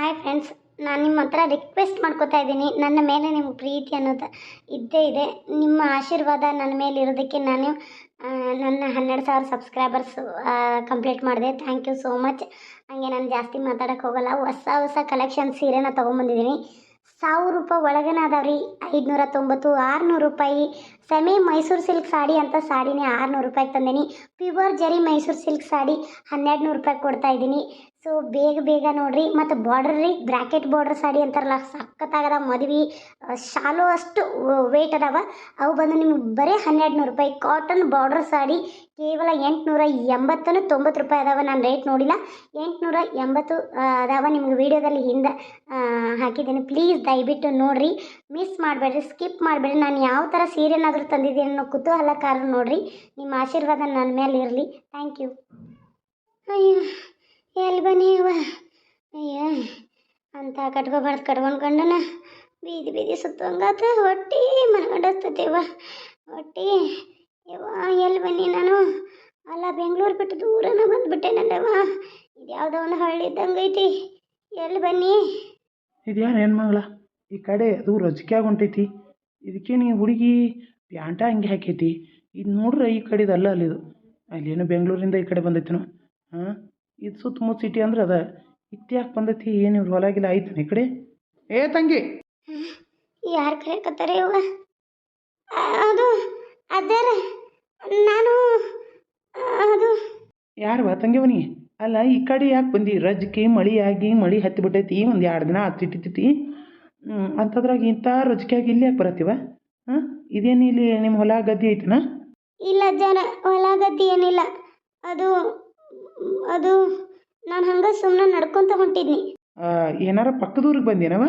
Hi friends ನಾನು ನಿಮ್ಮ ಹತ್ರ ರಿಕ್ವೆಸ್ಟ್ ಮಾಡ್ಕೋತಾ ಇದ್ದೀನಿ. ನನ್ನ ಮೇಲೆ ನಿಮ್ಗೆ ಪ್ರೀತಿ ಅನ್ನೋದು ಇದ್ದೇ ಇದೆ. ನಿಮ್ಮ ಆಶೀರ್ವಾದ ನನ್ನ ಮೇಲೆ ಇರೋದಕ್ಕೆ ನಾನು ನನ್ನ ಹನ್ನೆರಡು ಸಾವಿರ ಸಬ್ಸ್ಕ್ರೈಬರ್ಸ್ ಕಂಪ್ಲೀಟ್ ಮಾಡಿದೆ. ಥ್ಯಾಂಕ್ ಯು ಸೋ ಮಚ್ ಹಾಗೆ ನಾನು ಜಾಸ್ತಿ ಮಾತಾಡೋಕೆ ಹೋಗಲ್ಲ. ಹೊಸ ಹೊಸ ಕಲೆಕ್ಷನ್ ಸೀರೆನ ತೊಗೊಂಬಂದಿದ್ದೀನಿ. ಸಾವಿರ ರೂಪಾಯಿ ಒಳಗೇನೆ ಅದಾವೆ ರೀ ಐದುನೂರ ತೊಂಬತ್ತು, ಆರುನೂರು ರೂಪಾಯಿ. ಸೆಮಿ ಮೈಸೂರು ಸಿಲ್ಕ್ ಸಾಡಿ ಅಂತ ಸಾಡಿನೇ ಆರುನೂರು ರೂಪಾಯಿಗೆ ತಂದೀನಿ. ಪ್ಯೂವರ್ ಜರಿ ಮೈಸೂರು ಸಿಲ್ಕ್ ಸಾಡಿ ಹನ್ನೆರಡು ನೂರು ರೂಪಾಯಿ ಕೊಡ್ತಾ ಇದ್ದೀನಿ. ಸೊ ಬೇಗ ಬೇಗ ನೋಡ್ರಿ. ಮತ್ತು ಬಾರ್ಡರ್ ರೀ ಬ್ರ್ಯಾಕೆಟ್ ಬಾರ್ಡರ್ ಸಾಡಿ ಅಂತಾರಲ್ಲ, ಸಖತ್ತಾಗದ ಮದುವೆ ಶಾಲು ಅಷ್ಟು ವೇಟ್ ಅದಾವ. ಅವು ಬಂದು ನಿಮ್ಗೆ ಬರೀ ಹನ್ನೆರಡು ನೂರು ರೂಪಾಯಿ. ಕಾಟನ್ ಬಾರ್ಡರ್ ಸಾಡಿ ಕೇವಲ ಎಂಟುನೂರ ಎಂಬತ್ತನ್ನು ತೊಂಬತ್ತು ರೂಪಾಯಿ ಅದಾವ. ನಾನು ರೇಟ್ ನೋಡಿಲ್ಲ. ಎಂಟುನೂರ ಎಂಬತ್ತು ಅದಾವ ನಿಮ್ಗೆ ವಿಡಿಯೋದಲ್ಲಿ ಹಿಂದೆ ಹಾಕಿದ್ದೀನಿ. ಪ್ಲೀಸ್ ದಯವಿಟ್ಟು ನೋಡಿರಿ. ಮಿಸ್ ಮಾಡಬೇಡ್ರಿ ಸ್ಕಿಪ್ ಮಾಡಬೇಡ್ರಿ. ನಾನು ಯಾವ ಥರ ಸೀರೆನಾದರೂ ತಂದಿದ್ದೀನಿ ಅನ್ನೋ ಕುತೂಹಲಕಾರ ನೋಡಿರಿ. ನಿಮ್ಮ ಆಶೀರ್ವಾದ ನನ್ನ ಮೇಲೆ ಇರಲಿ. ಥ್ಯಾಂಕ್ ಯು ಎಲ್ಲಿ ಬನ್ನಿ ಅವ ಅಯ್ಯೋ, ಅಂತ ಕಟ್ಕೊಬಾರ್ದು ಕಟ್ಕೊಂಡು ಗಂಡನ ಬೀದಿ ಬೀದಿ ಸುತ್ತಂಗಾತ. ಹೊಟ್ಟಿ ಮನ್ಕೊಂಡಸ್ತೈತೆ ಇವ ಹೊಟ್ಟಿ. ಯವ್ವ, ಎಲ್ಲಿ ಬನ್ನಿ ನಾನು? ಅಲ್ಲ, ಬೆಂಗಳೂರು ಬಿಟ್ಟು ದೂರನ ಬಂದುಬಿಟ್ಟೆನಲ್ಲವ ಇದು ಯಾವುದೋ ಒಂದು ಹಳ್ಳಿ ಇದ್ದಂಗೆ ಐತಿ. ಎಲ್ಲಿ ಬನ್ನಿ? ಇದ್ಯಾರು ಹೆಣ್ಮಗಳ ಈ ಕಡೆ ಅದು ರಜಕ್ಯಾಗ ಹೊಂಟೈತಿ ಇದಕ್ಕೇನು ಈ ಹುಡುಗಿ ಪ್ಯಾಂಟ ಹಂಗೆ ಹಾಕೈತಿ. ಇದು ನೋಡ್ರೆ ಈ ಕಡೆದು ಅಲ್ಲ ಅಲ್ಲಿದು. ಅಲ್ಲೇನು ಬೆಂಗಳೂರಿಂದ ಈ ಕಡೆ ಬಂದೈತೇನೋ. ಹಾಂ? ಇದು ಸುತ್ತಮುತ್ತ ಸಿಟಿ ಅಂದ್ರೆ ಅದ. ಇತ್ಯಾಕೆ ಬಂದೈತಿ? ಏನು ಇವ್ರು ಹೊಲಾಗಿಲ್ಲ? ಆಯ್ತು ಈ ಕಡೆ. ಏ ತಂಗಿ! ಯಾರು ಕರೆಯಕತ್ತಾರೆ ಇವ ಅದು ಅದರ ನಾನು ಅದು. ಯಾರವ ತಂಗಿವನಿ ಅಲ್ಲ ಈ ಕಡೆ ಯಾಕೆ ಬಂದಿ? ರಜಕಿ ಮಳಿ ಆಗಿ ಮಳಿ ಹತ್ತಿ ಬಿಟ್ಟೈತಿ ಒಂದು ಎರಡು ದಿನ ಹತ್ತಿಟ್ಟಿತಿ ಅಂಥದ್ರಾಗ ಇಂಥ ಆಗಿ ಇಲ್ಲಿ ಯಾಕೆ ಬರತ್ತೀವ? ಹಾಂ? ಇದೇನು ಇಲ್ಲಿ ನಿಮ್ಮ ಹೊಲ ಗದ್ದೆ ಐತನಾ? ಇಲ್ಲ ಜನ ಹೊಲ ಗದ್ದೆ ಏನಿಲ್ಲ. ಅದು ಅದು ನಾನು ಹಂಗೆ ಸುಮ್ಮನೆ ನಡ್ಕೊಂತ ಹೊಂಟಿದ್ನಿ. ಆ, ಏನಾರ ಪಕ್ಕದೂರಿಗೆ ಬಂದೇನವ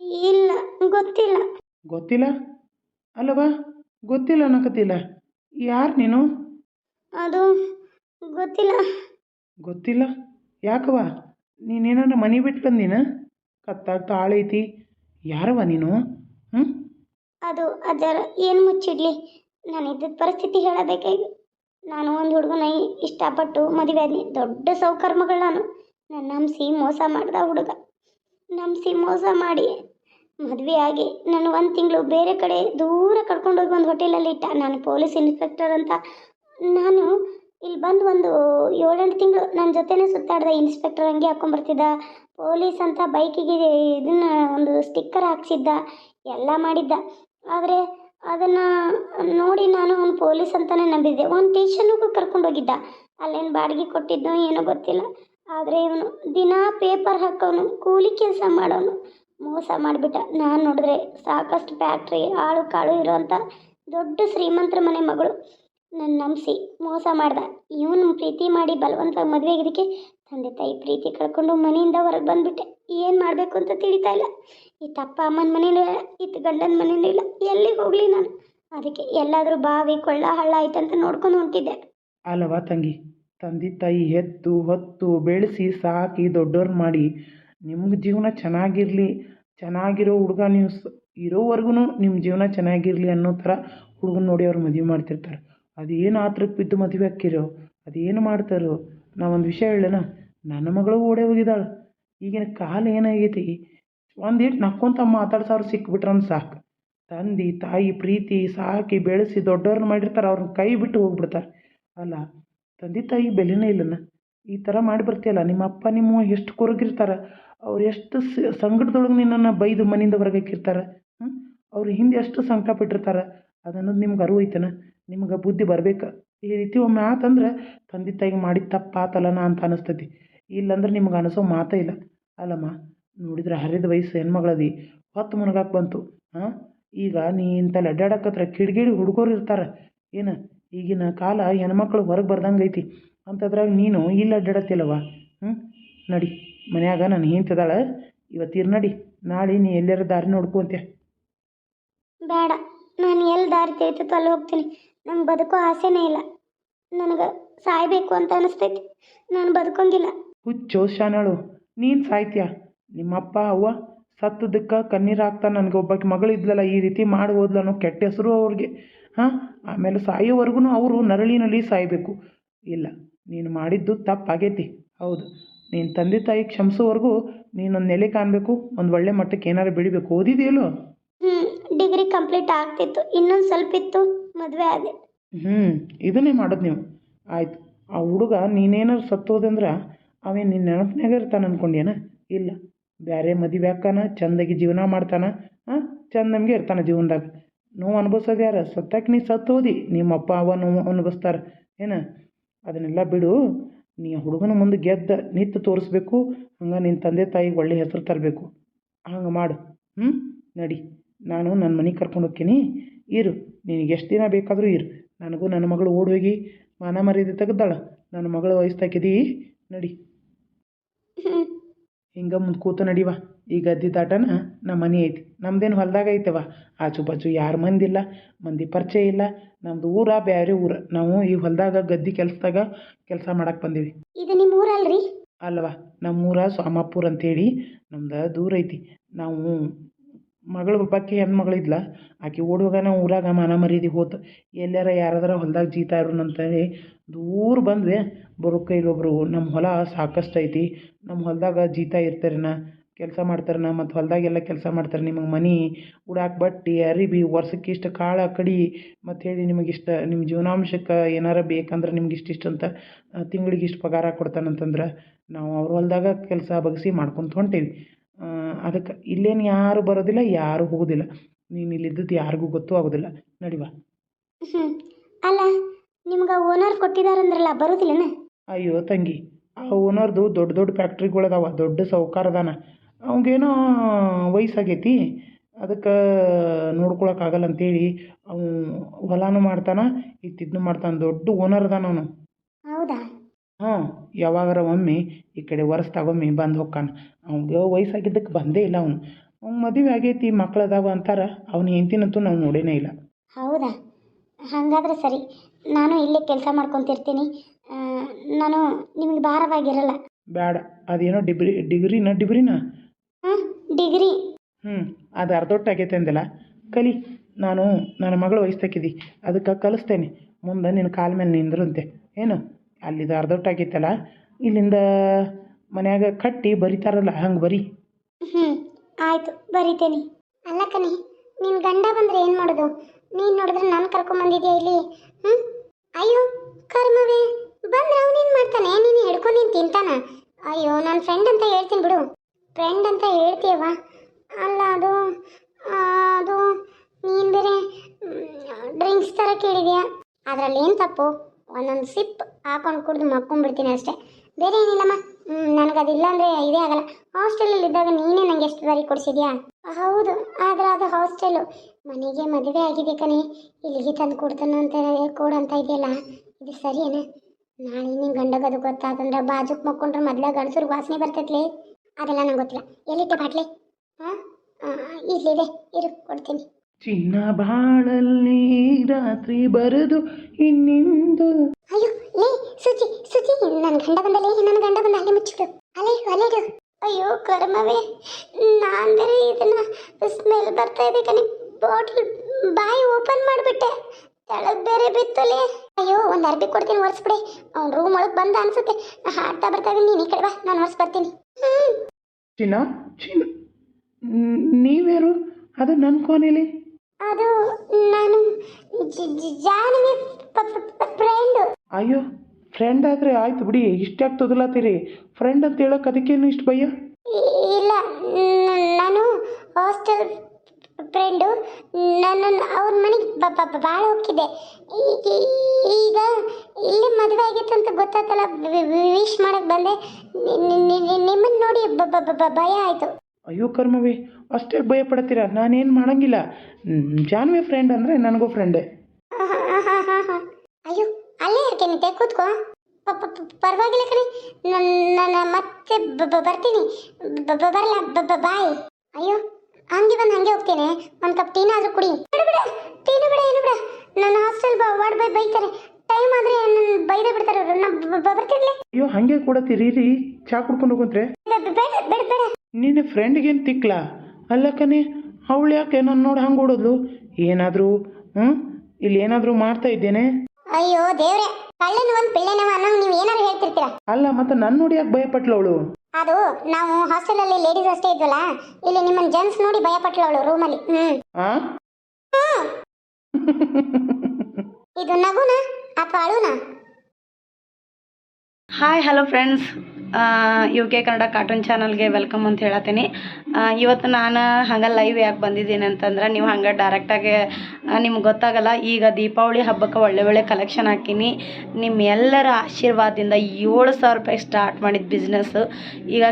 ಇಲ್ಲ ಗೊತ್ತಿಲ್ಲ. ಗೊತ್ತಿಲ್ಲ? ಅಲ್ಲವ ಗೊತ್ತಿಲ್ಲ ಅನ್ನಕತ್ತಿಲ್ಲ. ಯಾರು ನೀನು? ಅದು ಗೊತ್ತಿಲ್ಲ. ಗೊತ್ತಿಲ್ಲ? ಯಾಕವ ನೀನೇನಾರ ಮನೆ ಬಿಟ್ಟು ಬಂದಿನ? ಕತ್ತಾಗ ತಾಳೈತಿ. ಯಾರವ ನೀನು? ಹ್ಞೂ ಅದು ಅದರ ಏನು ಮುಚ್ಚಿಡ್ಲಿ? ನಾನು ಇದ್ದ ಪರಿಸ್ಥಿತಿ ಹೇಳಬೇಕಾಗಿ ನಾನು ಒಂದು ಹುಡುಗನ ಇಷ್ಟಪಟ್ಟು ಮದುವೆ ಆದ್ನಿ. ದೊಡ್ಡ ಸೌಕರ್ಮಗಳು ನಾನು. ನನ್ನ ನಂಬಿಸಿ ಮೋಸ ಮಾಡ್ದ ಹುಡುಗ. ನಂಬಿಸಿ ಮೋಸ ಮಾಡಿ ಮದುವೆ ಆಗಿ ನಾನು ಒಂದು ತಿಂಗಳು ಬೇರೆ ಕಡೆ ದೂರ ಕರ್ಕೊಂಡೋಗಿ ಒಂದು ಹೋಟೆಲಲ್ಲಿ ಇಟ್ಟ. ನಾನು ಪೊಲೀಸ್ ಇನ್ಸ್ಪೆಕ್ಟರ್ ಅಂತ. ನಾನು ಇಲ್ಲಿ ಬಂದು ಒಂದು ಏಳೆಂಟು ತಿಂಗಳು ನನ್ನ ಜೊತೆನೇ ಸುತ್ತಾಡ್ದೆ. ಇನ್ಸ್ಪೆಕ್ಟರ್ ಹಂಗೆ ಹಾಕೊಂಬರ್ತಿದ್ದ ಪೊಲೀಸ್ ಅಂತ ಬೈಕಿಗೆ ಇದನ್ನ ಒಂದು ಸ್ಟಿಕ್ಕರ್ ಹಾಕ್ಸಿದ್ದ. ಎಲ್ಲ ಮಾಡಿದ್ದ. ಆದರೆ ಅದನ್ನು ನೋಡಿ ನಾನು ಅವ್ನು ಪೊಲೀಸ್ ಅಂತಲೇ ನಂಬಿದ್ದೆ. ಒಂದು ಟೇಷನ್ಗೂ ಕರ್ಕೊಂಡೋಗಿದ್ದ. ಅಲ್ಲೇನು ಬಾಡಿಗೆ ಕೊಟ್ಟಿದ್ದೋ ಏನೋ ಗೊತ್ತಿಲ್ಲ. ಆದರೆ ಇವನು ದಿನ ಪೇಪರ್ ಹಾಕೋನು ಕೂಲಿ ಕೆಲಸ ಮಾಡೋನು ಮೋಸ ಮಾಡಿಬಿಟ್ಟ. ನಾನು ನೋಡಿದ್ರೆ ಸಾಕಷ್ಟು ಫ್ಯಾಕ್ಟ್ರಿ ಆಳು ಕಾಳು ಇರೋವಂಥ ದೊಡ್ಡ ಶ್ರೀಮಂತರ ಮನೆ ಮಗಳು ನನ್ನ ನಂಬಿಸಿ ಮೋಸ ಮಾಡ್ದ. ಇವನು ಪ್ರೀತಿ ಮಾಡಿ ಬಲವಂತ ಮದುವೆ ಆಗಿದ್ದಕ್ಕೆ ತಂದೆ ತಾಯಿ ಪ್ರೀತಿ ಕಳ್ಕೊಂಡು ಮನೆಯಿಂದ ಹೊರಗೆ ಬಂದುಬಿಟ್ಟೆ. ಏನು ಮಾಡಬೇಕು ಅಂತ ತಿಳಿತಾ ಇಲ್ಲ. ಇತ್ತ ಅಪ್ಪ ಅಮ್ಮನ ಮನೇಲೂ ಇಲ್ಲ ಇತ್ತು ಗಂಡನ ಮನೇಲೂ ಇಲ್ಲ, ಎಲ್ಲಿಗೆ ಹೋಗಲಿ ನಾನು? ಅದಕ್ಕೆ ಎಲ್ಲಾದರೂ ಬಾವಿ, ಕೊಳ್ಳ, ಹಳ್ಳ ಆಯ್ತಂತ ನೋಡ್ಕೊಂಡು ಹೊಂಟಿದ್ದೆ. ಅಲ್ಲವ ತಂಗಿ? ತಂದೆ ತಾಯಿ ಹೆತ್ತು ಹೊತ್ತು, ಬೆಳೆಸಿ, ಸಾಕಿ ದೊಡ್ಡವ್ರು ಮಾಡಿ ನಿಮ್ಗೆ ಜೀವನ ಚೆನ್ನಾಗಿರಲಿ. ಚೆನ್ನಾಗಿರೋ ಹುಡುಗ ನೀವು ಇರೋವರೆಗೂ ನಿಮ್ಮ ಜೀವನ ಚೆನ್ನಾಗಿರಲಿ ಅನ್ನೋ ಥರ ಹುಡುಗನ ನೋಡಿ ಅವ್ರು ಮದುವೆ ಮಾಡ್ತಿರ್ತಾರೆ. ಅದೇನು ಆತ್ರಕ್ಕೆ ಬಿದ್ದು ಮದುವೆ ಹಾಕಿರೋ? ಅದೇನು ಮಾಡ್ತಾರೋ? ನಾವೊಂದು ವಿಷಯ ಹೇಳೇನ ನನ್ನ ಮಗಳು ಓಡೇ ಹೋಗಿದ್ದಾಳೆ. ಈಗಿನ ಕಾಲ ಏನಾಗೈತಿ? ಒಂದಿಟ್ಟು ನಕ್ಕೊಂತ ಮಾತಾಡ್ಸೋರು ಸಿಕ್ಬಿಟ್ರಂದ್ರೆ ಸಾಕು. ತಂದೆ, ತಾಯಿ, ಪ್ರೀತಿ, ಸಾಕಿ ಬೆಳೆಸಿ ದೊಡ್ಡವ್ರನ್ನ ಮಾಡಿರ್ತಾರೆ, ಅವ್ರನ್ನ ಕೈ ಬಿಟ್ಟು ಹೋಗ್ಬಿಡ್ತಾರೆ. ಅಲ್ಲ, ತಂದೆ, ತಾಯಿ ಬೆಲೆನೇ ಇಲ್ಲನ? ಈ ಥರ ಮಾಡಿ ಬರ್ತೀಯಲ್ಲ ನಿಮ್ಮ ಅಪ್ಪ ನಿಮ್ಮ ಎಷ್ಟು ಕೊರಗಿರ್ತಾರೆ? ಅವ್ರು ಎಷ್ಟು ಸಂಕಟದೊಳಗೆ ನಿನ್ನನ್ನು ಬೈದು ಮನೆಯಿಂದ ಹೊರಗೆ ಹಾಕಿರ್ತಾರೆ ಹ್ಞೂ ಅವ್ರು ಹಿಂದೆ ಎಷ್ಟು ಸಂಕಟ ಪಟ್ಟಿರ್ತಾರೆ ಅದನ್ನೋದು ನಿಮ್ಗೆ ಅರಿವು ಐತನ? ನಿಮ್ಗೆ ಬುದ್ಧಿ ಬರ್ಬೇಕು? ಈ ರೀತಿ ಒಮ್ಮೆ ಆತಂದ್ರೆ ತಂದೆ, ತಾಯಿಗೆ ಮಾಡಿದ ತಪ್ಪಾತಲ್ಲನ ಅಂತ ಅನಿಸ್ತೈತಿ. ಇಲ್ಲಂದ್ರೆ ನಿಮ್ಗೆ ಅನಿಸೋ ಮಾತೇ ಇಲ್ಲ. ಅಲ್ಲಮ್ಮ, ನೋಡಿದ್ರೆ ಹರಿದ ವಯಸ್ಸು ಹೆಣ್ಮಗಳದಿ. ಹೊತ್ತು ಮುನಗಾಕ್ ಬಂತು. ಹಾಂ? ಈಗ ನೀ ಇಂಥಲ್ಲಿ ಅಡ್ಡಾಡಕತ್ರ ಕಿಡಿಗಿಡಿ ಹುಡುಗರು ಇರ್ತಾರೆ. ಏನು? ಈಗಿನ ಕಾಲ ಹೆಣ್ಮಕ್ಳು ಹೊರಗೆ ಬರ್ದಂಗೆ ಐತಿ. ಅಂಥದ್ರಾಗ ನೀನು ಇಲ್ಲಿ ಅಡ್ಡಾಡತ್ತಿಲ್ಲವ ಹ್ಞೂ ನಡಿ, ಮನ್ಯಾಗ ನಾನು ಹಿಂತಿದಾಳೆ ಇವತ್ತಿರು ನಡಿ. ನಾಳೆ ನೀ ಎಲ್ಲರ ದಾರಿ ನೋಡ್ಕೊಂತ್ಯ ಬೇಡ, ನಾನು ಎಲ್ಲಿ ದಾರಿ ತಿಳಿತೈತೋ ಅಲ್ಲಿ ಹೋಗ್ತೀನಿ. ನಂಗೆ ಬದುಕೋ ಆಸೆನೇ ಇಲ್ಲ. ನನಗೆ ಸಾಯಬೇಕು ಅಂತ ಅನಿಸ್ತೈತಿ. ನಾನು ಬದುಕೊಂಗಿಲ್ಲ. ಹುಚ್ಚೋ ಶಾನಳು ನೀನು ಸಾಯ್ತೀಯ ನಿಮ್ಮಪ್ಪ ಅವ್ವ ಸತ್ತದಕ್ಕೆ ಕಣ್ಣೀರು ಹಾಕ್ತಾ ನನಗೆ ಮಗಳು ಮಗಳಿದ್ಲಲ್ಲ ಈ ರೀತಿ ಮಾಡಿ ಹೋದ್ಲು ಅನ್ನೋ ಕೆಟ್ಟ ಹೆಸರು ಅವ್ರಿಗೆ. ಹಾಂ? ಆಮೇಲೆ ಸಾಯೋವರೆಗೂ ಅವರು ನರಳಿನಲ್ಲಿ ನರಳಿ ಸಾಯಬೇಕು. ಇಲ್ಲ ನೀನು ಮಾಡಿದ್ದು ತಪ್ಪಾಗೈತಿ. ಹೌದು ನೀನು ತಂದೆ ತಾಯಿ ಕ್ಷಮಿಸೋವರೆಗೂ ನೀನೊಂದು ನೆಲೆ ಕಾಣಬೇಕು ಒಂದು ಒಳ್ಳೆ ಮಟ್ಟಕ್ಕೆ ಏನಾರು ಬೆಳಿಬೇಕು ಓದಿದೆಯಲ್ಲೋ ಹ್ಞೂ ಡಿಗ್ರಿ ಕಂಪ್ಲೀಟ್ ಆಗ್ತಿತ್ತು ಇನ್ನೊಂದು ಸ್ವಲ್ಪ ಇತ್ತು ಮದುವೆ ಆದೆ. ಹ್ಞೂ ಇದನ್ನೇ ಮಾಡೋದು ನೀವು. ಆಯಿತು ಆ ಹುಡುಗ ನೀನೇನಾರು ಸತ್ತೋದಂದ್ರೆ ಅವೇನು ನಿನ್ನ ನೆನಪಿನಾಗ ಇರ್ತಾನೆ ಅಂದ್ಕೊಂಡೇನ ಇಲ್ಲ. ಬೇರೆ ಮದುವೆ ಹಾಕಾನ ಚಂದಾಗಿ ಜೀವನ ಮಾಡ್ತಾನೆ ಹಾಂ ಚಂದ ನಮಗೆ ಇರ್ತಾನೆ ಜೀವನದಾಗ. ನೋವು ಅನುಭವಿಸೋದು ಯಾರು? ಸತ್ತಾಕ ನೀ ಸತ್ತು ಹೋದಿ. ನಿಮ್ಮ ಅಪ್ಪ, ಅವ ನೋವು ಅನುಭವಿಸ್ತಾರೆ. ಏನು? ಅದನ್ನೆಲ್ಲ ಬಿಡು. ನೀ ಹುಡುಗನ ಮುಂದೆ ಗೆದ್ದ ನಿತ್ತು ತೋರಿಸ್ಬೇಕು. ಹಂಗೆ ನಿನ್ನ ತಂದೆ ತಾಯಿಗೆ ಒಳ್ಳೆ ಹೆಸರು ತರಬೇಕು. ಹಂಗೆ ಮಾಡು. ಹ್ಞೂ ನಡಿ. ನಾನು ನನ್ನ ಮನೆಗೆ ಕರ್ಕೊಂಡು ಹೋಗ್ತೀನಿ. ಇರು. ನಿನಗೆ ಎಷ್ಟು ದಿನ ಬೇಕಾದರೂ ಇರು. ನನಗೂ ನನ್ನ ಮಗಳು ಓಡಿ ಹೋಗಿ, ಮಾನ ಮರ್ಯಾದೆ ತೆಗೆದಾಳ. ನನ್ನ ಮಗಳು ವಯಸ್ಸಾಕಿದೀ ನಡಿ. ಹಿಂಗೆ ಮುಂದೆ ಕೂತು ನಡಿವ. ಈ ಗದ್ದೆ ದಾಟನ ನಮ್ಮ ಮನೆ ಐತಿ. ನಮ್ದೇನು ಹೊಲ್ದಾಗ ಐತವ. ಆಜು ಬಾಜು ಯಾರು ಮಂದಿಲ್ಲ ಮಂದಿ ಪರಿಚಯ ಇಲ್ಲ. ನಮ್ದು ಊರ ಬ್ಯಾರೆ ಊರ. ನಾವು ಈ ಹೊಲದಾಗ ಗದ್ದೆ ಕೆಲಸದಾಗ ಕೆಲಸ ಮಾಡಕ್ಕೆ ಬಂದೀವಿ. ಇದು ನಿಮ್ಮ ಊರಲ್ರಿ? ಅಲ್ವಾ? ನಮ್ಮೂರ ಸೋಮಾಪುರ ಅಂತೇಳಿ ನಮ್ದು ದೂರ ಐತಿ. ನಾವು ಮಗಳು ಒಬ್ಬಾಕಿ ಹೆಣ್ಮಗಳಿದ್ಲ, ಆಕೆ ಓಡುವಾಗ ನಾವು ಊರಾಗ ಮಾನ ಮರೀದಿ ಹೋತು, ಎಲ್ಲಾರ ಯಾರಾದ್ರ ಹೊಲ್ದಾಗ ಜೀತಾ ಇರೋಣ ಅಂತೇಳಿ ದೂರ ಬಂದ್ವಿ. ಬರೋ ಒಬ್ಬರು ನಮ್ಮ ಹೊಲ ಸಾಕಷ್ಟು ಐತಿ ನಮ್ಮ ಹೊಲದಾಗ ಜೀತಾ ಇರ್ತಾರನ ಕೆಲಸ ಮಾಡ್ತಾರನ ಮತ್ತು ಹೊಲದಾಗೆಲ್ಲ ಕೆಲಸ ಮಾಡ್ತಾರೆ ನಿಮಗೆ ಮನೆ, ಉಡಾಕೆ ಬಟ್ಟೆ, ಅರಿಬಿ ವರ್ಷಕ್ಕೆ ಇಷ್ಟು ಕಾಳು ಕಡಿ, ಮತ್ತು ಹೇಳಿ ನಿಮಗೆ ಇಷ್ಟು ನಿಮ್ಮ ಜೀವನಾಂಶಕ್ಕೆ ಏನಾರ ಬೇಕಂದ್ರೆ ನಿಮ್ಗೆ ಇಷ್ಟಿಷ್ಟು ಅಂತ, ತಿಂಗಳಿಗೆ ಇಷ್ಟು ಪಗಾರ ಕೊಡ್ತಾನಂತಂದ್ರೆ, ನಾವು ಅವ್ರ ಹೊಲದಾಗ ಕೆಲಸ ಬಗ್ಸಿ ಮಾಡ್ಕೊಂತ ಹೊಂಟೀವಿ. ಅದಕ್ಕೆ ಇಲ್ಲೇನು ಯಾರು ಬರೋದಿಲ್ಲ ಯಾರು ಹೋಗೋದಿಲ್ಲ. ನೀನು ಇಲ್ಲಿದ್ದದ್ದು ಯಾರಿಗೂ ಗೊತ್ತೂ ಆಗೋದಿಲ್ಲ. ನಡಿವ ಹ್ಞೂ ಅಲ್ಲ ನಿಮ್ಗೆ ಓನರ್ ಕೊಟ್ಟಿದಾರಂದ್ರಲ್ಲ ಬರೋದಿಲ್ಲನ? ಅಯ್ಯೋ ತಂಗಿ ಆ ಓನರ್ದು ದೊಡ್ಡ ದೊಡ್ಡ ಫ್ಯಾಕ್ಟ್ರಿಗಳದಾವ ದೊಡ್ಡ ಸೌಕಾರದಾನ. ಅವಂಗೇನೋ ವಯಸ್ಸಾಗೈತಿ ಅದಕ್ಕೆ ನೋಡ್ಕೊಳಕ್ಕಾಗಲ್ಲ ಅಂತೇಳಿ ಅವನು ಹೊಲನೂ ಮಾಡ್ತಾನೆ ಇತ್ತಿದ್ನು ಮಾಡ್ತಾನೆ ದೊಡ್ಡ ಓನರ್ ಅದಾನ ಅವನು. ಹೌದಾ? ಹಾಂ ಯಾವಾಗಾರ ಒಮ್ಮೆ ಈ ಕಡೆ ವರ್ಷದಾಗೊಮ್ಮೆ ಬಂದು ಹೋಗ್ತಾನೆ ಅವ್ನಿಗೆ ವಯಸ್ಸಾಗಿದ್ದಕ್ಕೆ ಬಂದೇ ಇಲ್ಲ ಅವನು. ಅವ್ನು ಮದುವೆ ಆಗೈತಿ ಮಕ್ಳು ಅದಾವ ಅಂತಾರೆ ಅವ್ನ ಹೆಂಡತಿನಂತೂ ನಾವು ನೋಡೇನೇ ಇಲ್ಲ. ಹೌದಾ? ಹಂಗಾದ್ರೆ ಸರಿ. ನಾನು ಇಲ್ಲೇ ಕೆಲಸ ಮಾಡ್ಕೊತಿರ್ತೀನಿ. ಆ, ನಾನು ನಿಮಗೆ ಭಾರವಾಗಿರಲ್ಲ. ಬೇಡ ಅದೇನೋ ಡಿಗ್ರಿ ಡಿಗ್ರಿನ ಡಿಗ್ರಿನ? ಹಾಂ ಡಿಗ್ರಿ. ಹ್ಞೂ ಅದು ಅರ್ಧೊಟ್ಟು ಆಗೈತೆ ಅಂದಲ್ಲ ಕಲಿ ನಾನು ನನ್ನ ಮಗಳು ವಯಸ್ಸಾಕಿದಿ ಅದಕ್ಕೆ ಕಲಿಸ್ತೇನೆ. ಮುಂದೆ ನಿನ್ನ ಕಾಲ ಮೇಲೆ ನಿಂದ್ರಂತೆ. ಏನು? ಅಲ್ಲಿದು ಅರ್ಧೊಟ್ಟು ಆಗೈತಲ್ಲ ಇಲ್ಲಿಂದ ಮನ್ಯಾಗ ಕಟ್ಟಿ ಬರಿತಾರಲ್ಲ, ಹಂಗೆ ಬರಿ. ಹ್ಞೂ ಆಯಿತು, ಬರಿತೇನೆ. ಅಲ್ಲ ಕಣಿ ನಿನ್ನ ಗಂಡ ಬಂದರೆ ಏನು ಮಾಡೋದು? ನೀನು ನೋಡಿದ್ರೆ ನಾನು ಕರ್ಕೊಂಬಂದಿದ್ಯಾ ಇಲ್ಲಿ? ಹ್ಞೂ ಅಯ್ಯೋ, ಕರ್ಮವೇ. ಬಂದ್ರೆ ಅವನೇನು ಮಾಡ್ತಾನೆ? ನೀನು ಹಿಡ್ಕೊಂಡು ನೀನು ತಿಂತಾನ? ಅಯ್ಯೋ ನನ್ನ ಫ್ರೆಂಡ್ ಅಂತ ಹೇಳ್ತೀನಿ ಬಿಡು. ಫ್ರೆಂಡ್ ಅಂತ ಹೇಳ್ತೀಯವ ಅಲ್ಲ, ಅದು ಅದು, ನೀನು ಬೇರೆ ಡ್ರಿಂಕ್ಸ್ ಥರ ಕೇಳಿದ್ಯಾ? ಅದರಲ್ಲಿ ಏನು ತಪ್ಪು? ಒಂದೊಂದು ಸಿಪ್ ಹಾಕೊಂಡು ಕುಡಿದು ಮಕ್ಕೊಂಡ್ಬಿಡ್ತೀನಿ ಅಷ್ಟೇ. ಬೇರೆ ಏನಿಲ್ಲಮ್ಮ. ನನಗೆ ಅದಿಲ್ಲ ಅಂದರೆ ಇದೇ ಆಗಲ್ಲ. ಹಾಸ್ಟೆಲಲ್ಲಿ ಇದ್ದಾಗ ನೀನೇ ನನಗೆ ಎಷ್ಟು ಬಾರಿ ಕೊಡಿಸಿದ್ಯಾ? ಹೌದು, ಆದ್ರೆ ಅದು ಹಾಸ್ಟೆಲು ಮನೆಗೆ ಮದುವೆ ಆಗಿದೆ ಕಣೆ. ಇಲ್ಲಿಗೆ ತಂದು ಕೊಡ್ತಾನೆ ಅಂತ, ಕೊಡಂತ ಇದೆಯಲ್ಲ ಇದು ಸರಿಯೇನಾ? ನಾಳೆ ನಿನ್ನ ಗಂಡಗದು ಗೊತ್ತಾತಂದ್ರೆ ಬಾಜುಕ್ ಮಕ್ಕೊಂಡ್ರೆ ಮೊದಲ ಗಂಡಸರು ವಾಸನೆ ಬರ್ತೈತ್ಲಿ? ಅದೆಲ್ಲ ನಂಗೆ ಗೊತ್ತಿಲ್ಲ. ಎಲ್ಲಿಟ್ಟೆ ಬಾಟ್ಲಿ? ಹಾಂ? ಇಲ್ಲಿದೆ ಇರು, ಕೊಡ್ತೀನಿ. ಚಿನ್ನ ಬಾಳಲ್ಲಿ ರಾತ್ರಿ ಬರೆದು ಇನ್ನಿಂದು ಅಯ್ಯೋ ಲೇ ಸುಚಿ ಸುಚಿ ನನ್ನ ಗಂಡ ಬಂದಲೇ ನನ್ನ ಗಂಡ ಬಂದ ಅಲ್ಲಿ ಮುಚ್ಚಿಡು ಅಲ್ಲೇಡು ಅಯ್ಯೋ ಕರ್ಮವೇ ನಾನು ಬೇರೆ ಇದನ್ನ ಸ್ಮೆಲ್ ಬರ್ತಾ ಇದೆ ಕಣಿ ಬಾಟಲ್ ಬಾಯಿ ಓಪನ್ ಮಾಡಿಬಿಟ್ಟೆ ತಳಗ್ ಬೇರೆ ಬಿತ್ತಲೆ ಅಯ್ಯೋ ಒಂದು ಅರ್ಬಿ ಕೊಡ್ತೀನಿ ಒರೆಸ್ಬಿಡಿ ಅವ್ನು ರೂಮ್ ಒಳಗೆ ಬಂದ ಅನ್ಸುತ್ತೆ ಹಾಡ್ತಾ ಬರ್ತಾ ಇದ್ದೀನಿ ನೀನು ಈ ಕಡೆ ಬಾ ನಾನು ಒರೆಸ್ ಬರ್ತೀನಿ ಚಿನ್ನ ಚಿನ್ನ ನೀವ್ಯಾರು ಅದು ನನ್ನ ಕೋನೇಲಿ ಅದು ನಾನು ಜಾನ್ವಿ ಫ್ರೆಂಡ್ ಅಯ್ಯೋ ಫ್ರೆಂಡ್ ಆದ್ರೆ ಆಯ್ತು ಬಿಡಿ ಇಷ್ಟ್ಯಾಕೆ ತೊದಲಾತೀರಿ? ಫ್ರೆಂಡ್ ಅಂತ ಹೇಳಕ್ ಅದಕ್ಕೇನು ಇಷ್ಟು ಭಯ? ಇಲ್ಲ ನಾನು ಹಾಸ್ಟೆಲ್ ಫ್ರೆಂಡು ನಾನು ಅವ್ರ ಮನೆಗೆ ಭಾಳ ಹೋಗ್ತಿದ್ದೆ ಈಗ ಇಲ್ಲಿ ಮದುವೆ ಆಗಿತ್ತು ಅಂತ ಗೊತ್ತಾತಲ್ಲ ವಿಶ್ ಮಾಡಕ್ಕೆ ಬಂದೆ. ನಿಮ್ಮನ್ನು ನೋಡಿ ಬ- ಬ- ಬ- ಭಯ ಆಯಿತು. ಅಯ್ಯೋ ಕರ್ಮವೇ ಅಷ್ಟೇ ಭಯ ಪಡ್ತೀರಾ? ನಾನೇನು ಮಾಡಂಗಿಲ್ಲ. ಜಾನ್ವಿ ಫ್ರೆಂಡ್ ಅಂದರೆ ನನಗೂ ಫ್ರೆಂಡೇ ಅಯ್ಯೋ ಅಲ್ಲೇ ಇರ್ತೀನಿ ಕೂತ್ಕೋ. ಪರವಾಗಿಲ್ಲ ಕಣೆ. ನಾನು ಮತ್ತೆ ಬರ್ತೀನಿ. ಬರಲ್ಲ ಬಾಯ್. ಅಯ್ಯೋ ಹಂಗೆ ಬಂದು ಹಂಗೆ ಹೋಗ್ತೇನೆ. ಒಂದು ಕಪ್ ಟೀನ ಆದರೂ ಕುಡಿ. ಬಿಡ ಬಿಡ ಟೀನು ಬಿಡ ಏನು ಬಿಡ. ನನ್ನ ಹಾಸ್ಟೆಲ್ ವಾರ್ಡ್ ಬಾಯ್ ಬೈತಾರೆ. ಟೈಮ್ ಆದರೆ ನನ್ನ ಬೈದೇ ಬಿಡ್ತಾರೆ ನಾನು ಬರ್ತಿರ್ಲಿ. ಅಯ್ಯೋ ಹಾಗೆ ಕೊಡತ್ತೀರಿ ರೀ. ಚಾ ಕುಡ್ಕೊಂಡು ಹೋಗಂತ್ರೆ ಬೇಡ ಬೇಡ ಬೇಡ ಬೇಡ. ನಿನ್ನ ಫ್ರೆಂಡ್ಗೇನು ತಿಕ್ಲಾ? ಅಲ್ಲ ಕಣೆ ಅವಳು ಯಾಕೆ ನನ್ನ ನೋಡಿ ಹಂಗೆ ಓಡೋದ್ಲು? ಏನಾದರೂ ಹ್ಞೂ ಇಲ್ಲಿ ಏನಾದರೂ ಮಾಡ್ತಾ ಇದ್ದೇನೆ? ಅಯ್ಯೋ ದೇವ್ರೆ ಕಳ್ಳನ ಒಂದು ಪಿಳ್ಳೆನವ ಅನ್ನೋ ನೀವು ಏನಾದ್ರು ಹೇಳ್ತಿರ್ತೀರಾ? ಅಲ್ಲ ಮತ್ತೆ ನನ್ನ ನೋಡಿ ಯಾಕೆ ಭಯಪಟ್ಲು ಅವಳು? ಅದು ನಾವು ಹಾಸ್ಟೆಲಲ್ಲಿ ಲೇಡೀಸ್ ಅಷ್ಟೇ ಇದ್ವಲ್ಲ ಇಲ್ಲಿ ನಿಮ್ಮನ್ನ ಜೆಂಟ್ಸ್ ನೋಡಿ ಭಯಪಟ್ಲು ಅವಳು ರೂಮಲ್ಲಿ ಹ್ಮ್. ಆ? ಇದು ನಗುನಾ ಅಥವಾ ಅಳುನಾ? Hi hello friends U K Kannada cartoon ಚಾನಲ್ಗೆ ವೆಲ್ಕಮ್ ಅಂತ ಹೇಳತ್ತೀನಿ. ಇವತ್ತು ನಾನು ಹಂಗೆ ಲೈವ್ ಯಾಕೆ ಬಂದಿದ್ದೀನಿ ಅಂತಂದ್ರೆ ನೀವು ಹಂಗೆ ಡೈರೆಕ್ಟಾಗಿ ನಿಮ್ಗೆ ಗೊತ್ತಾಗಲ್ಲ, ಈಗ ದೀಪಾವಳಿ ಹಬ್ಬಕ್ಕೆ ಒಳ್ಳೆ ಒಳ್ಳೆ ಕಲೆಕ್ಷನ್ ಹಾಕೀನಿ. ನಿಮ್ಮ ಎಲ್ಲರ ಆಶೀರ್ವಾದದಿಂದ ಏಳು ಸಾವಿರ ರೂಪಾಯಿ ಸ್ಟಾರ್ಟ್ ಮಾಡಿದ ಬಿಸ್ನೆಸ್ಸು ಈಗ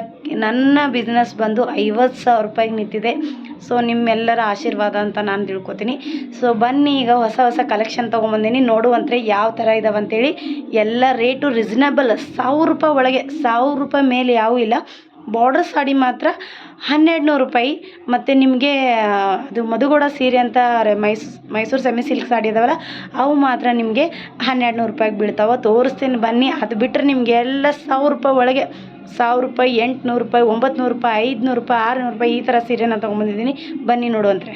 ನನ್ನ ಬಿಸ್ನೆಸ್ ಬಂದು ಐವತ್ತು ಸಾವಿರ ರೂಪಾಯಿಗೆ ನಿಂತಿದೆ. ಸೊ ನಿಮ್ಮೆಲ್ಲರ ಆಶೀರ್ವಾದ ಅಂತ ನಾನು ತಿಳ್ಕೊತೀನಿ. ಸೊ ಬನ್ನಿ, ಈಗ ಹೊಸ ಹೊಸ ಕಲೆಕ್ಷನ್ ತೊಗೊಂಬಂದಿನಿ. ನೋಡುವಂತ್ರೆ ಯಾವ ಥರ ಇದಾವೆ ಅಂತೇಳಿ ಎಲ್ಲ ರೇಟು ರಿಸ್ನಬಲ್ ಸಾವಿರ ರೂಪಾಯಿ ಒಳಗೆ, ಸಾವಿರ ರೂಪಾಯಿ ಮೇಲೆ ಯಾವೂ ಇಲ್ಲ. ಬಾರ್ಡರ್ ಸಾಡಿ ಮಾತ್ರ ಹನ್ನೆರಡು ನೂರು ರೂಪಾಯಿ. ಮತ್ತು ನಿಮಗೆ, ಅದು ಮಧುಗೋಡ ಸೀರೆ ಅಂತ ಮೈಸ್, ಮೈಸೂರು ಸೆಮಿ ಸಿಲ್ಕ್ ಸಾಡಿ ಇದಾವಲ್ಲ, ಅವು ಮಾತ್ರ ನಿಮಗೆ ಹನ್ನೆರಡು ನೂರು ರೂಪಾಯಿಗೆ ಬೀಳ್ತಾವೆ. ತೋರಿಸ್ತೀನಿ ಬನ್ನಿ. ಅದು ಬಿಟ್ಟರೆ ನಿಮಗೆ ಎಲ್ಲ ಸಾವಿರ ರೂಪಾಯಿ ಒಳಗೆ ಸಾವಿರ ರೂಪಾಯಿ, ಎಂಟುನೂರು ರೂಪಾಯಿ ಒಂಬತ್ತು ರೂಪಾಯಿ, ಐದುನೂರು ರೂಪಾಯಿ, ಆರುನೂರು ರೂಪಾಯಿ ಈ ಥರ ಸೀರೆನ ತೊಗೊಂಬಂದಿದ್ದೀನಿ ಬನ್ನಿ ನೋಡುವಂತ್ರೆ.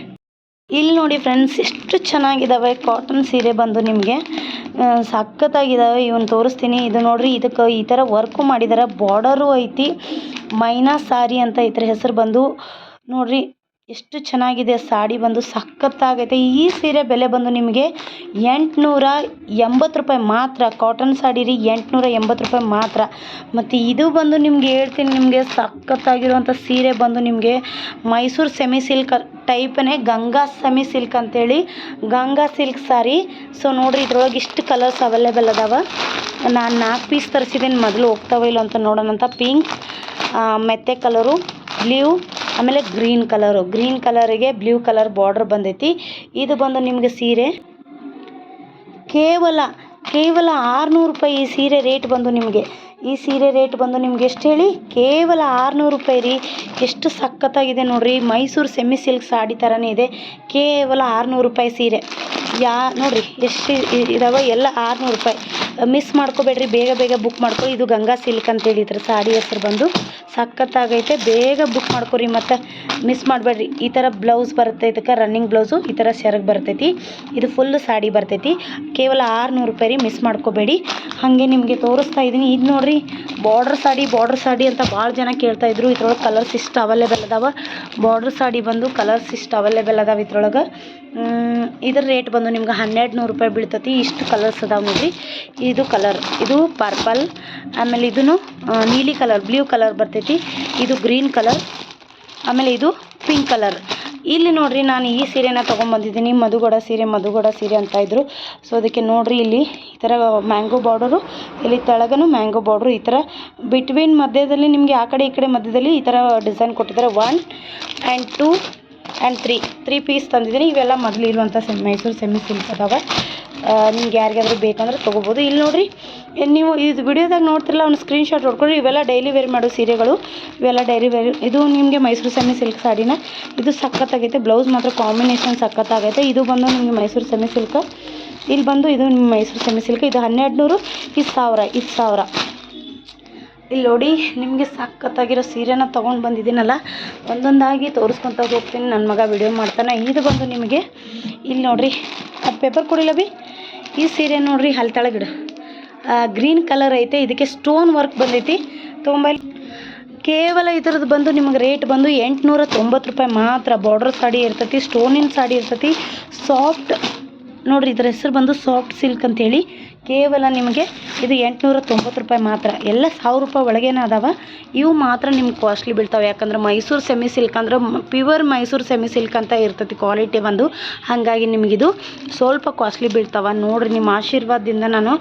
ಇಲ್ಲಿ ನೋಡಿ ಫ್ರೆಂಡ್ಸ್ ಎಷ್ಟು ಚೆನ್ನಾಗಿದ್ದಾವೆ ಕಾಟನ್ ಸೀರೆ ಬಂದು ನಿಮಗೆ. ಸಖತ್ತಾಗಿದ್ದಾವೆ ಇವನ್ ತೋರಿಸ್ತೀನಿ. ಇದು ನೋಡಿರಿ, ಇದಕ್ಕೆ ಈ ಥರ ವರ್ಕು ಮಾಡಿದ್ದಾರೆ ಬಾರ್ಡರು ಐತಿ. ಮೈನಾ ಸಾರಿ ಅಂತ ಇದ್ರ ಹೆಸರು ಬಂದು ನೋಡ್ರಿ ಎಷ್ಟು ಚೆನ್ನಾಗಿದೆ ಸಾಡಿ ಬಂದು ಸಖತ್ತಾಗೈತೆ. ಈ ಸೀರೆ ಬೆಲೆ ಬಂದು ನಿಮಗೆ ಎಂಟುನೂರ ಎಂಬತ್ತು ರೂಪಾಯಿ ಮಾತ್ರ ಕಾಟನ್ ಸಾಡಿ ರೀ ಎಂಟುನೂರ ಎಂಬತ್ತು ರೂಪಾಯಿ ಮಾತ್ರ. ಮತ್ತು ಇದು ಬಂದು ನಿಮಗೆ ಹೇಳ್ತೀನಿ, ನಿಮಗೆ ಸಖತ್ತಾಗಿರುವಂಥ ಸೀರೆ ಬಂದು ನಿಮಗೆ ಮೈಸೂರು ಸೆಮಿ ಸಿಲ್ಕ್ ಟೈಪನೇ ಗಂಗಾ ಸೆಮಿ ಸಿಲ್ಕ್ ಅಂತೇಳಿ. ಗಂಗಾ ಸಿಲ್ಕ್ ಸಾರಿ. ಸೊ ನೋಡಿರಿ, ಇದ್ರೊಳಗೆ ಇಷ್ಟು ಕಲರ್ಸ್ ಅವೈಲೇಬಲ್ ಅದಾವ. ನಾನು ನಾಲ್ಕು ಪೀಸ್ ತರಿಸಿದ್ದೀನಿ ಮೊದಲು ಹೋಗ್ತಾವ ಇಲ್ಲ ಅಂತ ನೋಡೋಣ ಅಂತ. ಪಿಂಕ್ ಮೆತ್ತೆ ಕಲರು ಬ್ಲೂ, ಆಮೇಲೆ ಗ್ರೀನ್ ಕಲರು. ಗ್ರೀನ್ ಕಲರಿಗೆ ಬ್ಲೂ ಕಲರ್ ಬಾರ್ಡ್ರ್ ಬಂದೈತಿ. ಇದು ಬಂದು ನಿಮಗೆ ಸೀರೆ. ಕೇವಲ ಕೇವಲ ಆರುನೂರು ರೂಪಾಯಿ ಈ ಸೀರೆ ರೇಟ್ ಬಂದು ನಿಮಗೆ. ಈ ಸೀರೆ ರೇಟ್ ಬಂದು ನಿಮ್ಗೆ ಎಷ್ಟು ಹೇಳಿ? ಕೇವಲ ಆರುನೂರು ರೂಪಾಯಿ ರೀ. ಎಷ್ಟು ಸಖತ್ತಾಗಿದೆ ನೋಡಿರಿ. ಮೈಸೂರು ಸೆಮಿ ಸಿಲ್ಕ್ ಸಾಡಿ ಥರನೇ ಇದೆ. ಕೇವಲ ಆರುನೂರು ರೂಪಾಯಿ ಸೀರೆ. ಯಾ, ನೋಡಿರಿ, ಎಷ್ಟು ಇದಾವೆ? ಎಲ್ಲ ಆರುನೂರು ರೂಪಾಯಿ. ಮಿಸ್ ಮಾಡ್ಕೋಬೇಡ್ರಿ. ಬೇಗ ಬೇಗ ಬುಕ್ ಮಾಡ್ಕೊಳ್ಳಿ ಇದು ಗಂಗಾ ಸಿಲ್ಕ್ ಅಂತ ಹೇಳಿದ್ರು. ಸಾಡಿ ಹೆಸರು ಬಂದು ಸಖತ್ತಾಗೈತೆ. ಬೇಗ ಬುಕ್ ಮಾಡ್ಕೊರಿ ಮತ್ತು ಮಿಸ್ ಮಾಡಬೇಡ್ರಿ. ಈ ಥರ ಬ್ಲೌಸ್ ಬರುತ್ತೆ. ಇದಕ್ಕೆ ರನ್ನಿಂಗ್ ಬ್ಲೌಸು ಈ ಥರ ಸೆರಗ್ ಬರ್ತೈತಿ. ಇದು ಫುಲ್ ಸಾಡಿ ಬರ್ತೈತಿ. ಕೇವಲ ಆರುನೂರು ರೂಪಾಯಿ ರೀ. ಮಿಸ್ ಮಾಡ್ಕೋಬೇಡಿ. ಹಾಗೆ ನಿಮಗೆ ತೋರಿಸ್ತಾ ಇದ್ದೀನಿ ಇದು ನೋಡ್ರಿ ಬಾರ್ಡ್ರ್ ಸಾಡಿ ಬಾರ್ಡ್ರ್ ಸಾಡಿ ಅಂತ ಭಾಳ ಜನ ಕೇಳ್ತಾ ಇದ್ರು. ಇದ್ರೊಳಗೆ ಕಲರ್ಸ್ ಇಷ್ಟು ಅವೈಲೇಬಲ್ ಅದಾವ. ಬಾರ್ಡ್ರ್ ಸಾಡಿ ಬಂದು ಕಲರ್ಸ್ ಇಷ್ಟು ಅವೈಲೇಬಲ್ ಅದಾವ ಇದ್ರೊಳಗೆ. ಇದ್ರ ರೇಟ್ ಬಂದು ನಿಮ್ಗೆ ಹನ್ನೆರಡು ನೂರು ರೂಪಾಯಿ ಬೀಳ್ತತಿ. ಇಷ್ಟು ಕಲರ್ಸ್ ಅದಾವ ನೋಡ್ರಿ. ಇದು ಕಲರ್ ಇದು ಪರ್ಪಲ್ ಆಮೇಲೆ ಇದೂ ನೀಲಿ ಕಲರ್ ಬ್ಲೂ ಕಲರ್ ಬರ್ತೈತಿ. ಇದು ಗ್ರೀನ್ ಕಲರ್ ಆಮೇಲೆ ಇದು ಪಿಂಕ್ ಕಲರ್ ಇಲ್ಲಿ ನೋಡ್ರಿ ನಾನು ಈ ಸೀರೆನ ತೊಗೊಂಬಂದಿದ್ದೀನಿ. ಮಧುಗಡ ಸೀರೆ ಮಧುಗಡ ಸೀರೆ ಅಂತ ಇದ್ರು. ಸೊ ಅದಕ್ಕೆ ನೋಡ್ರಿ ಇಲ್ಲಿ ಈ ಥರ ಮ್ಯಾಂಗೋ ಬಾರ್ಡರು ಇಲ್ಲಿ ತೆಳಗನು ಮ್ಯಾಂಗೋ ಬಾರ್ಡ್ರು ಈ ಥರ ಬಿಟ್ವೀನ್ ಮಧ್ಯದಲ್ಲಿ ನಿಮಗೆ ಆ ಕಡೆ ಈ ಕಡೆ ಮಧ್ಯದಲ್ಲಿ ಈ ಥರ ಡಿಸೈನ್ ಕೊಟ್ಟಿದ್ದಾರೆ. One and two and three three piece ತಂದಿದ್ದೀನಿ. ಇವೆಲ್ಲ ಮೊದಲು ಇರುವಂಥ ಸೆಮ್ ಮೈಸೂರು ಸೆಮಿ ಸಿಲ್ಕ್ ಅದಾವೆ. ನಿಮ್ಗೆ ಯಾರಿಗಾದ್ರೂ ಬೇಕಂದ್ರೆ ತೊಗೋಬೋದು. ಇಲ್ಲಿ ನೋಡಿರಿ, ನೀವು ಇದು ವಿಡಿಯೋದಾಗ ನೋಡ್ತಿರಲ್ಲ ಅವ್ನು ಸ್ಕ್ರೀನ್ಶಾಟ್ ಹೊಡ್ಕೊಳ್ರಿ. ಇವೆಲ್ಲ ಡೈಲಿ ವೇರ್ ಮಾಡೋ ಸೀರೆಗಳು, ಇವೆಲ್ಲ ಡೈಲಿ ವೇರ್ ಇದು ನಿಮಗೆ ಮೈಸೂರು ಸೆಮಿ ಸಿಲ್ಕ್ ಸಾಡಿನ ಇದು ಸಖತ್ತಾಗೈತೆ ಬ್ಲೌಸ್ ಮಾತ್ರ ಕಾಂಬಿನೇಷನ್ ಸಖತ್ತಾಗೈತೆ. ಇದು ಬಂದು ನಿಮಗೆ ಮೈಸೂರು ಸೆಮಿ ಸಿಲ್ಕ್ ಇಲ್ಲಿ ಬಂದು ಇದು ನಿಮ್ಮ ಮೈಸೂರು ಸೆಮಿ ಸಿಲ್ಕ್ ಇದು ಹನ್ನೆರಡು ನೂರು ಇದು ಸಾವಿರ ಇದು ಸಾವಿರ. ಇಲ್ಲಿ ನೋಡಿ, ನಿಮಗೆ ಸಖತ್ತಾಗಿರೋ ಸೀರೆನ ತೊಗೊಂಡು ಬಂದಿದ್ದೀನಲ್ಲ, ಒಂದೊಂದಾಗಿ ತೋರಿಸ್ಕೊತ ಹೋಗ್ತೀನಿ. ನನ್ನ ಮಗ ವಿಡಿಯೋ ಮಾಡ್ತಾನೆ. ಇದು ಬಂದು ನಿಮಗೆ, ಇಲ್ಲಿ ನೋಡಿರಿ. ಅದು ಪೇಪರ್ ಕೊಡಿಲ್ಲ ಬಿ? ಈ ಸೀರೆ ನೋಡ್ರಿ ಅಲ್ಲಿ ಗಿಡ. ಗ್ರೀನ್ ಕಲರ್ ಐತೆ, ಇದಕ್ಕೆ ಸ್ಟೋನ್ ವರ್ಕ್ ಬಂದೈತಿ. ತೊಗೊಂಬಲ್ಲಿ ಕೇವಲ ಇದ್ರದ್ದು ಬಂದು ನಿಮಗೆ ರೇಟ್ ಬಂದು ಎಂಟುನೂರ ತೊಂಬತ್ತು ರೂಪಾಯಿ ಮಾತ್ರ. ಬಾರ್ಡರ್ ಸಾಡಿ ಇರ್ತೈತಿ ಸ್ಟೋನಿನ ಸಾಡಿ ಇರ್ತೈತಿ. ಸಾಫ್ಟ್ ನೋಡ್ರಿ ಇದ್ರ ಹೆಸರು ಬಂದು ಸಾಫ್ಟ್ ಸಿಲ್ಕ್ ಅಂತೇಳಿ. ಕೇವಲ ನಿಮಗೆ ಇದು ಎಂಟುನೂರ ತೊಂಬತ್ತು ರೂಪಾಯಿ ಮಾತ್ರ. ಎಲ್ಲ ಸಾವಿರ ರೂಪಾಯಿ ಒಳಗೇನ ಅದಾವ. ಇವು ಮಾತ್ರ ನಿಮ್ಗೆ ಕಾಸ್ಟ್ಲಿ ಬೀಳ್ತಾವೆ. ಯಾಕಂದ್ರೆ ಮೈಸೂರು ಸೆಮಿ ಸಿಲ್ಕ್ ಅಂದ್ರೆ ಪ್ಯೂರ್ ಮೈಸೂರು ಸೆಮಿ ಸಿಲ್ಕ್ ಅಂತ ಇರ್ತೈತಿ ಕ್ವಾಲಿಟಿ ಬಂದು. ಹಾಗಾಗಿ ನಿಮಗಿದು ಸ್ವಲ್ಪ ಕಾಸ್ಟ್ಲಿ ಬೀಳ್ತಾವೆ. ನೋಡಿರಿ ನಿಮ್ಮ ಆಶೀರ್ವಾದದಿಂದ ನಾನು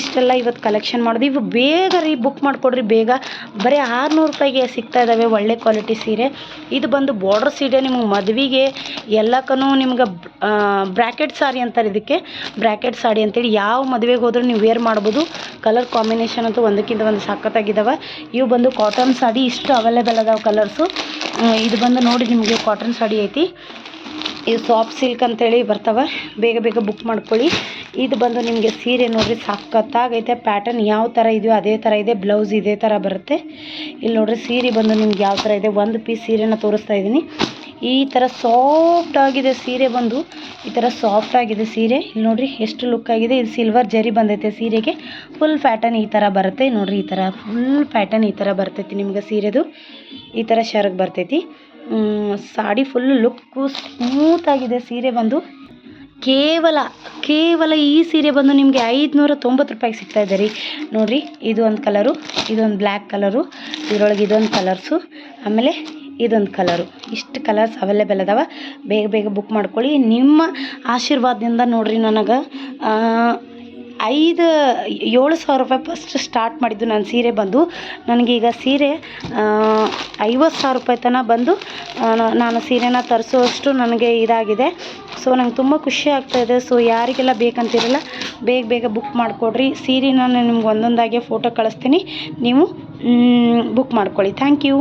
ಇಷ್ಟೆಲ್ಲ ಇವತ್ತು ಕಲೆಕ್ಷನ್ ಮಾಡೋದು. ಇವು ಬೇಗ ರೀ ಬುಕ್ ಮಾಡಿಕೊಡ್ರಿ. ಬೇಗ ಬರೀ ಆರುನೂರು ರೂಪಾಯಿಗೆ ಸಿಗ್ತಾ ಇದ್ದಾವೆ ಒಳ್ಳೆ ಕ್ವಾಲಿಟಿ ಸೀರೆ. ಇದು ಬಂದು ಬಾರ್ಡರ್ ಸೀರೆ ನಿಮ್ಗೆ ಮದುವೆಗೆ ಎಲ್ಲಕ್ಕೂ ನಿಮ್ಗೆ ಬ್ರ್ಯಾಕೆಟ್ ಸಾರಿ ಅಂತಾರೆ ಇದಕ್ಕೆ. ಬ್ರ್ಯಾಕೆಟ್ ಸಾಡಿ ಅಂತೇಳಿ ಯಾವ ಮದುವೆಗೆ ಹೋದ್ರೂ ನೀವು ವೇರ್ ಮಾಡ್ಬೋದು. ಕಲರ್ ಕಾಂಬಿನೇಷನ್ ಅಂತೂ ಒಂದಕ್ಕಿಂತ ಒಂದು ಸಖತ್ತಾಗಿದ್ದಾವೆ ಇವು ಬಂದು ಕಾಟನ್ ಸಾಡಿ, ಇಷ್ಟು ಅವೈಲೇಬಲ್ ಅದಾವೆ ಕಲರ್ಸು ಇದು ಬಂದು ನೋಡಿ ನಿಮಗೆ ಕಾಟನ್ ಸಾಡಿ ಐತಿ. ಇದು ಸಾಫ್ಟ್ ಸಿಲ್ಕ್ ಅಂತೇಳಿ ಬರ್ತವೆ. ಬೇಗ ಬೇಗ ಬುಕ್ ಮಾಡ್ಕೊಳ್ಳಿ. ಇದು ಬಂದು ನಿಮಗೆ ಸೀರೆ ನೋಡ್ರಿ ಸಖತ್ತಾಗೈತೆ. ಪ್ಯಾಟರ್ನ್ ಯಾವ ಥರ ಇದೆಯೋ ಅದೇ ಥರ ಇದೆ. ಬ್ಲೌಸ್ ಇದೇ ಥರ ಬರುತ್ತೆ. ಇಲ್ಲಿ ನೋಡ್ರಿ ಸೀರೆ ಬಂದು ನಿಮ್ಗೆ ಯಾವ ಥರ ಇದೆ. ಒಂದು ಪೀಸ್ ಸೀರೆನ ತೋರಿಸ್ತಾ ಇದ್ದೀನಿ ಈ ಥರ ಸಾಫ್ಟ್ ಆಗಿದೆ ಸೀರೆ ಬಂದು. ಈ ಥರ ಸಾಫ್ಟ್ ಆಗಿದೆ ಸೀರೆ. ಇಲ್ಲಿ ನೋಡ್ರಿ ಎಷ್ಟು ಲುಕ್ ಆಗಿದೆ. ಇದು ಸಿಲ್ವರ್ ಜರಿ ಬಂದೈತೆ ಸೀರೆಗೆ. ಫುಲ್ ಪ್ಯಾಟರ್ನ್ ಈ ಥರ ಬರುತ್ತೆ. ನೋಡ್ರಿ ಈ ಥರ ಫುಲ್ ಪ್ಯಾಟರ್ನ್ ಈ ಥರ ಬರ್ತೈತಿ ನಿಮ್ಗೆ ಸೀರೆದು. ಈ ಥರ ಶರ್ಗ್ ಬರ್ತೈತಿ. ಸಾಡಿ ಫುಲ್ ಲುಕ್ಕು ಸ್ಮೂತ್ ಆಗಿದೆ ಸೀರೆ ಬಂದು. ಕೇವಲ ಕೇವಲ ಈ ಸೀರೆ ಬಂದು ನಿಮಗೆ ಐದುನೂರ ತೊಂಬತ್ತು ರೂಪಾಯಿಗೆ ಸಿಗ್ತಾ ಇದೆ ರೀ. ನೋಡಿರಿ, ಇದು ಒಂದು ಕಲರು ಇದೊಂದು ಬ್ಲ್ಯಾಕ್ ಕಲರು ಇದರೊಳಗೆ ಇದೊಂದು ಕಲರ್ಸು ಆಮೇಲೆ ಇದೊಂದು ಕಲರು ಇಷ್ಟು ಕಲರ್ಸ್ ಅವೈಲೇಬಲ್ ಅದಾವ. ಬೇಗ ಬೇಗ ಬುಕ್ ಮಾಡ್ಕೊಳ್ಳಿ. ನಿಮ್ಮ ಆಶೀರ್ವಾದದಿಂದ ನೋಡಿರಿ ನನಗೆ ಐದು, ಏಳು ಸಾವಿರ ರೂಪಾಯಿ ಫಸ್ಟ್ ಸ್ಟಾರ್ಟ್ ಮಾಡಿದ್ದು ನಾನು ಸೀರೆ ಬಂದು. ನನಗೀಗ ಸೀರೆ ಐವತ್ತು ಸಾವಿರ ರೂಪಾಯಿ ತನಕ ಬಂದು ನಾನು ಸೀರೆನ ತರಿಸೋಷ್ಟು ನನಗೆ ಇದಾಗಿದೆ. ಸೊ ನಂಗೆ ತುಂಬ ಖುಷಿ ಆಗ್ತಾಯಿದೆ ಸೊ ಯಾರಿಗೆಲ್ಲ ಬೇಕಂತಿರಲ್ಲ, ಬೇಗ ಬೇಗ ಬುಕ್ ಮಾಡಿಕೊಡ್ರಿ. ಸೀರೆ ನಾನು ನಿಮ್ಗೆ ಒಂದೊಂದಾಗೆ ಫೋಟೋ ಕಳಿಸ್ತೀನಿ. ನೀವು ಬುಕ್ ಮಾಡ್ಕೊಳ್ಳಿ. Thank you